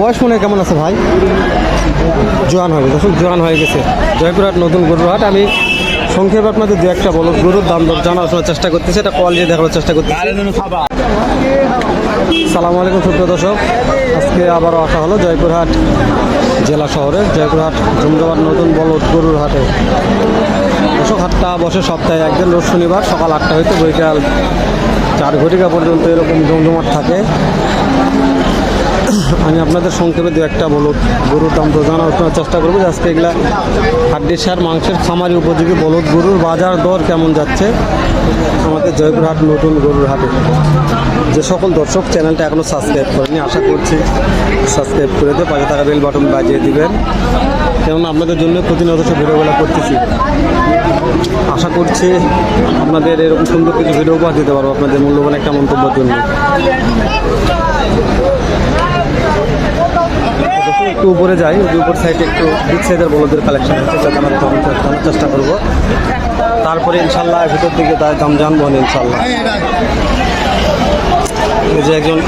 বয়স মনে কেমন আছে ভাই? জোয়ান হয়ে গেছে, জোয়ান হয়ে গেছে। জয়পুরহাট নতুন গরুর হাট আমি সংক্ষেপে আপনাদের দু একটা বলো গরুর দাম দর জানার চেষ্টা করতেছি, এটা দিয়ে দেখানোর চেষ্টা করতেছি। সালামু আলাইকুম, সুপ্রিয় দর্শক। আজকে আবারও আসা হলো জয়পুরহাট জেলা শহরে। জয়পুরহাট জমজমাট নতুন বলদ গরুর হাটে। দর্শক, হাটটা বসে সপ্তাহে একদিন, রোজ শনিবার সকাল আটটা হইতে বৈকাল চার ঘটিকা পর্যন্ত এরকম জমজমাট থাকে। আমি আপনাদের সংক্ষেপে দু একটা বলদ গরুর দাম তো জানার চেষ্টা করব আজকে এগুলা হাড্ডি সার মাংসের খামারি উপযোগী বলদ গরুর বাজার দর কেমন যাচ্ছে? আমাদের জয়পুরহাট নতুন গরুর হাটে। যে সকল দর্শক চ্যানেলটা এখনও সাবস্ক্রাইব করেনি আশা করছি সাবস্ক্রাইব করে দিয়ে পাশে থাকা বেল বাটন বাজিয়ে দিবেন। কেননা আপনাদের জন্য প্রতিনিয়ত সব ভিডিওগুলো করতেছি। আশা করছি আপনাদের এরকম সুন্দর কিছু ভিডিও উপহার দিতে পারব আপনাদের মূল্যবান একটা মন্তব্যের জন্য। একটু উপরে যাই উপর সাইডে একটু বিগ সাইজের বলদের কালেকশন হচ্ছে সেটা আমরা জানার চেষ্টা করব। তারপরে ইনশাল্লাহ ভিতর দিকে তার দাম জানব ইনশাল্লাহ। যে একজন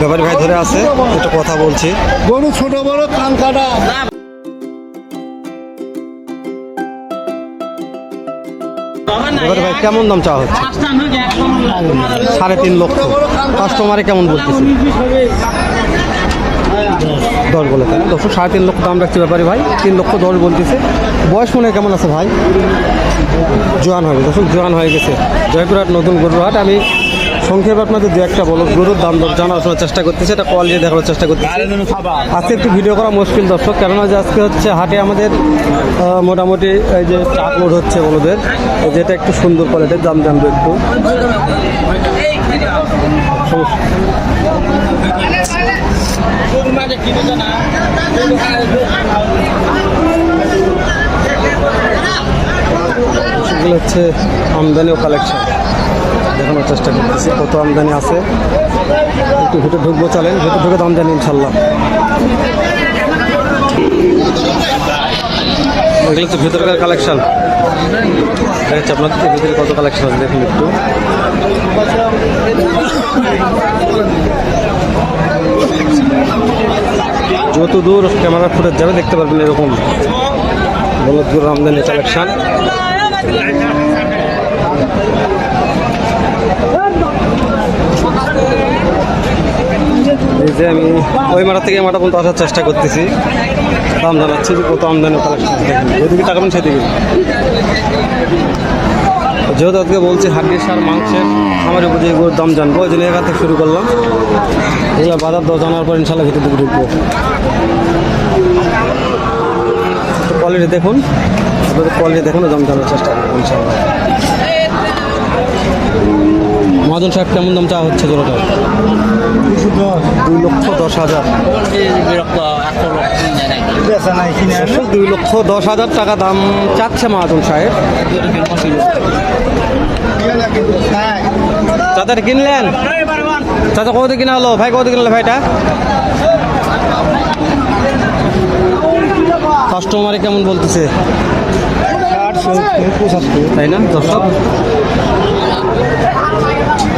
ব্যাপারী ভাই ধরে আছে, একটু কথা বলছি। গরু ছোট বড় কান কাটা। ব্যাপারী ভাই, কেমন দাম চাওয়া হচ্ছে? সাড়ে তিন লক্ষ। কাস্টমারে কেমন বলতেছে? দশ বলে দশ সাড়ে তিন লক্ষ দাম রাখছে ব্যাপারে ভাই। তিন লক্ষ দশ বলতেছে। বয়স মনে কেমন আছে ভাই? জোয়ান হয়ে গেছে। জোয়ান হয়ে গেছে। জয়পুরহাট নতুন গরুহাট আমি সংক্ষেপে আপনাদের দু একটা বলো, গরুর দাম দর জানার চেষ্টা করতেছে, এটা দিয়ে দেখানোর চেষ্টা করতেছি। আজকে একটু ভিডিও করা মুশকিল দর্শক, কেননা যে আজকে হচ্ছে হাটে আমাদের মোটামুটি এই যে চাক লোড হচ্ছে বলদের যেটা একটু সুন্দর কোয়ালিটির দাম জানব একটু। এগুলো হচ্ছে আমদানি ও কালেকশন দেখানোর চেষ্টা করতেছি। কত আমদানি আছে? একটু ভিতরে ঢুকবো চলেন, ভিতরে ঢুকে দাম জানি ইনশাল্লাহ। ভিতরকার কালেকশন আপনাদের ভিতরে কত কালেকশন আছে দেখুন একটু। যত দূর ক্যামেরা ফুটেজ যাবে, দেখতে পারবেন এরকম বলদগুর আমদানি কালেকশন এই যে আমি ওই মাঠা থেকে মাঠা পর্যন্ত আসার চেষ্টা করতেছি। দাম জানাচ্ছি যে কত আমদানি কালেকশন দেখেন। ওইদিকে তাকাবেন সেদিকে। যেহেতু আজকে বলছি হাড্ডি সার, মাংসের আমার উপর যে দাম জানব, ওই জন্য এখান থেকে শুরু করলাম। এগুলো বাজার দর জানার পর ইনশাল্লাহ ভিতর ঢুকবো। কোয়ালিটি দেখুন কোয়ালিটি দেখুন, দাম জানার চেষ্টা করব ইনশাল্লাহ মহাজন সাহেব কেমন দাম চা হচ্ছে জোড়াটা? দুই লক্ষ দশ হাজার। দুই লক্ষ দশ হাজার টাকা দাম চাচ্ছে মহাজন সাহেব। চাচার কিনলেন? চাচা কত কিনা হলো? ভাই কত কিনলো ভাইটা? কাস্টমারে কেমন বলতেছে? তাই না দর্শক?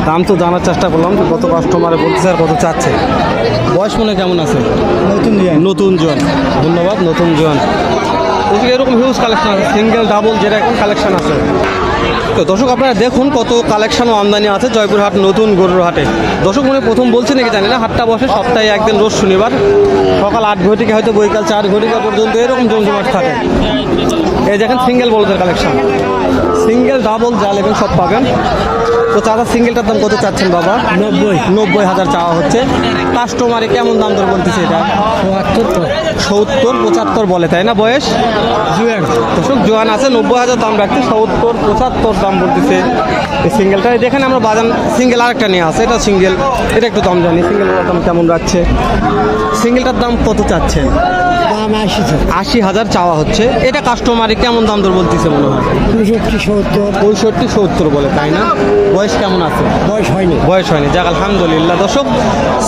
দাম তো জানার চেষ্টা করলাম যে কত কাস্টমারে বলতেছে আর কত চাচ্ছে। বয়স মনে কেমন আছে? নতুন নতুন জোয়ান ধন্যবাদ নতুন জোয়ান এদিকে এরকম হিউজ কালেকশন আছে সিঙ্গেল ডাবল যেটা এখন কালেকশন আছে। তো দর্শক আপনারা দেখুন কত কালেকশন ও আমদানি আছে জয়পুরহাট নতুন গরুর হাটে দর্শক মনে প্রথম বলছি নাকি জানি না হাটটা বসে সপ্তাহে একদিন রোজ শনিবার। সকাল আট ঘটিকা হয়তো বৈকাল চার ঘটিকা পর্যন্ত এরকম জমজমাট থাকে। এই দেখেন সিঙ্গেল বলদের কালেকশন সিঙ্গেল ডাবল যা নেবেন সব পাবেন। তো চাঁদা সিঙ্গেলটার দাম কত চাচ্ছেন বাবা? নব্বই। নব্বই হাজার চাওয়া হচ্ছে। কাস্টমারে কেমন দাম দর বলতেছে এটা? সত্তর পঁচাত্তর বলে তাই না বয়স? দর্শক জোয়ান আছে নব্বই হাজার দাম রাখছে সত্তর পঁচাত্তর দাম বলতেছে এই সিঙ্গেলটা দেখেন আমরা বাজান সিঙ্গেল আরেকটা নিয়ে আছে এটা সিঙ্গেল এটা একটু দাম জানি সিঙ্গেল দাম কেমন রাখছে? সিঙ্গেলটার দাম কত চাচ্ছেন? দাম আশি আশি হাজার চাওয়া হচ্ছে। এটা কাস্টমারে কেমন দাম দর বলতেছে মনে হয়? পঁয়ষট্টি সত্তর। পঁয়ষট্টি সত্তর বলে তাই না? বয়স কেমন আছে? বয়স হয়নি। বয়স হয়নি। যাক আলহামদুলিল্লাহ। দর্শক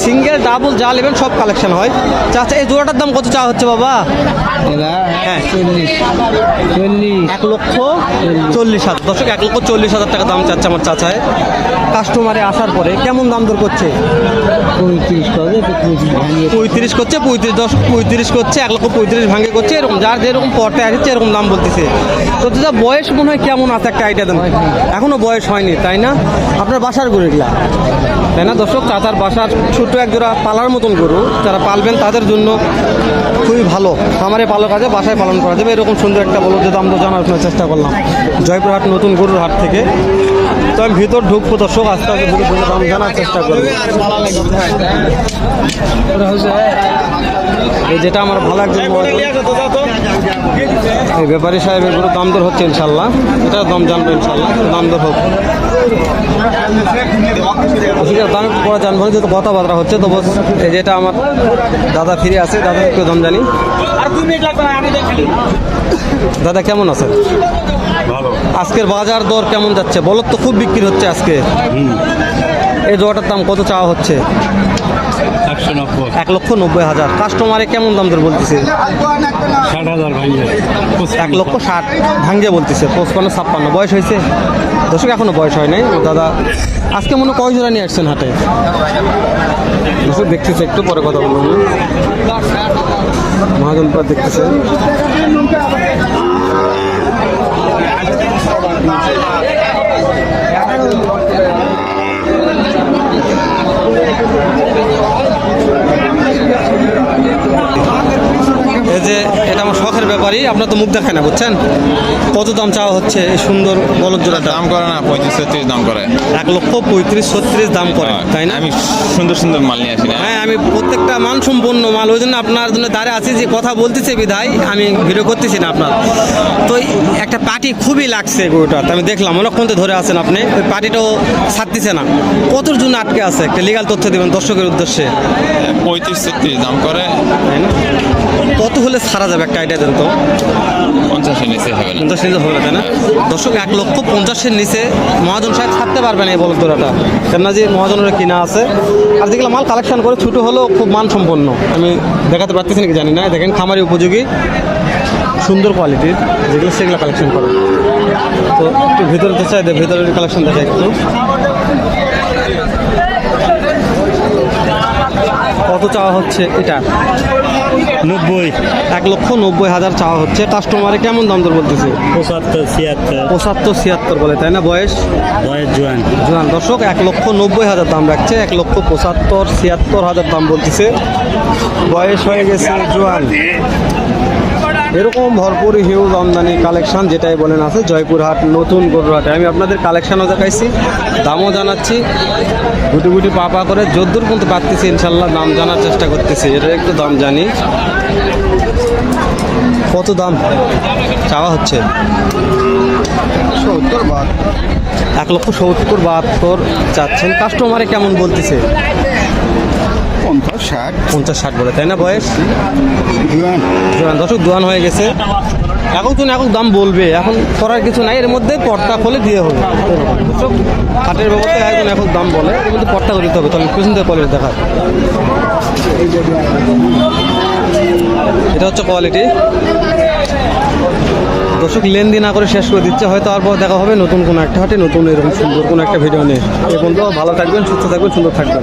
সিঙ্গেল ডাবল যা নেবেন সব কালেকশন হয়। চাচা এই জোড়াটার দাম কত চাওয়া হচ্ছে বাবা? হ্যাঁ। এক লক্ষ চল্লিশ হাজার। দর্শক এক লক্ষ চল্লিশ হাজার টাকা দাম চাচ্ছে আমার চাচায়। কাস্টমারে আসার পরে কেমন দাম দর করছে? পঁয়ত্রিশ করে পঁয়ত্রিশ। করছে পঁয়ত্রিশ দশ পঁয়ত্রিশ করছে এক লক্ষ পঁয়ত্রিশ ভাঙে করছে, এরকম যার যেরকম পটে আসছে, এরকম দাম বলতেছে। তো দাদা, বয়স মনে হয় কেমন আছে একটা আইডিয়া দেন। এখনও বয়স হয়নি, তাই না? আপনার বাসার গরু এগুলা, তাই না দর্শক? চাচার বাসার ছোট্ট এক জোড়া পালার মতন গরু, যারা পালবেন তাদের জন্য খুবই ভালো। খামারে পালক আছে, বাসায় পালন করা যাবে। এরকম সুন্দর একটা বলো যে দাম তো জানার চেষ্টা করলাম। জয়পুরহাট নতুন গরুর হাট থেকে। তো আমি ভিতর ঢুকবো দর্শক আস্তে আস্তে ঢুকে ঢুকে দাম জানার চেষ্টা করব। এই যেটা আমার ভালো লাগছে। এই ব্যাপারী সাহেবের পুরো দাম দর হচ্ছে ইনশাল্লাহ। এটা দাম জানব ইনশাল্লাহ দাম দর হোক। ঠিক আছে দাম পরে জানব না, যেহেতু কথাবার্তা হচ্ছে তো বস এই যেটা আমার দাদা ফিরে আছে দাদা একটু দাম জানি। দাদা কেমন আছে আজকের বাজার দর কেমন যাচ্ছে? বলত তো খুব বিক্রি হচ্ছে আজকে? এই জোয়াটার দাম কত চাওয়া হচ্ছে? এক লক্ষ নব্বই হাজার। কাস্টমারে কেমন দাম দর বলতেছে? এক লক্ষ ষাট ভাঙ্গে বলতেছে পঁচপান্ন ছাপ্পান্ন। বয়স হয়েছে? দর্শক এখনও বয়স হয় নাই। দাদা আজকে মনে কয় জোড়া নিয়ে আসছেন হাটে? দর্শক দেখতেছে একটু পরে কথা বলব আমি। মহাজন পর দেখতেছে এই যে এটা ব্যাপারই আপনার তো মুখ দেখায় না বুঝছেন? কত দাম চাওয়া হচ্ছে এই সুন্দর বলদ জোড়াটা? দাম করে না পঁয়ত্রিশ ছত্রিশ দাম করে। এক লক্ষ পঁয়ত্রিশ ছত্রিশ দাম করে তাই না? আমি সুন্দর সুন্দর মাল নিয়ে আসি হ্যাঁ আমি প্রত্যেকটা মান সম্পন্ন মাল ওই জন্য আপনার জন্য দাঁড়িয়ে আছি যে কথা বলতেছে বিধায় আমি ভিডিও করতেছি না আপনার। তো একটা পার্টি খুবই লাগছে গরুটা আমি দেখলাম অনেকক্ষণ তো ধরে আছেন আপনি ওই পার্টিটাও ছাড়তেছে না। কতর জন্য আটকে আছে? একটা লিগাল তথ্য দেবেন দর্শকের উদ্দেশ্যে। পঁয়ত্রিশ ছত্রিশ দাম করে। তাই না? কত হলে ছাড়া যাবে একটা আইডিয়া দেন তো? পঞ্চাশের নিচে হবে না পঞ্চাশ নিচে হবে না তাই না? দর্শক এক লক্ষ পঞ্চাশের নিচে মহাজন সাহেব ছাড়তে পারবেন এই বলক দোড়াটা কেননা যে মহাজনের কিনা আছে। আর যেগুলো মাল কালেকশন করে ছোটো হলেও খুব মানসম্পন্ন। আমি দেখাতে পারতেছি নাকি জানি না। দেখেন খামারি উপযোগী সুন্দর কোয়ালিটির যেগুলো সেগুলো কালেকশন করে। তো একটু ভিতরে তো চাই ভিতরের কালেকশন দেখা একটু। কত চাওয়া হচ্ছে এটা? নব্বই এক লক্ষ নব্বই হাজার চাওয়া হচ্ছে। কাস্টমারে কেমন দাম দর বলতেছে? পঁচাত্তর ছিয়াত্তর। পঁচাত্তর ছিয়াত্তর বলে তাই না বয়স? বয়স জোয়ান। জোয়ান দর্শক এক লক্ষ নব্বই হাজার দাম রাখছে এক লক্ষ পঁচাত্তর ছিয়াত্তর হাজার দাম বলতেছে। বয়স হয়ে গেছে জোয়ান। এরকম ভরপুর হিউজ আমদানি কালেকশন যেটাই বলেন আছে জয়পুরহাট নতুন গরুরহাটে আমি আপনাদের কালেকশনও দেখাইছি দামও জানাচ্ছি। গুটি গুটি পা পা করে যদ্দূর পর্যন্ত পারতেছি ইনশাল্লাহ দাম জানার চেষ্টা করতেছি। এটা একটু দাম জানি। কত দাম? চাওয়া হচ্ছে। সত্তর এক লক্ষ সত্তর বাহাত্তর চাচ্ছেন। কাস্টমারে কেমন বলতেছে? পঞ্চাশ ষাট। পঞ্চাশ ষাট বলে তাই না বয়স? জুয়ান। দর্শক দোয়ান হয়ে গেছে। একক জন একক দাম বলবে এখন করার কিছু নাই এর মধ্যে পর্দা খুলে দিয়ে হবে। দর্শক, হাটের ব্যবস্থা একজন একক দাম বলে এর মধ্যে পর্দা করে দিতে হবে। তাহলে পেছন থেকে কলেজ দেখা এটা হচ্ছে কোয়ালিটি দর্শক লেনদেন না করে শেষ করে দিচ্ছে হয়তো তারপর দেখা হবে। নতুন কোনো একটা হাটে নতুন এরকম সুন্দর কোনো একটা ভিডিও নিয়ে। এ পর্যন্ত ভালো থাকবেন সুস্থ থাকবেন সুন্দর থাকবেন।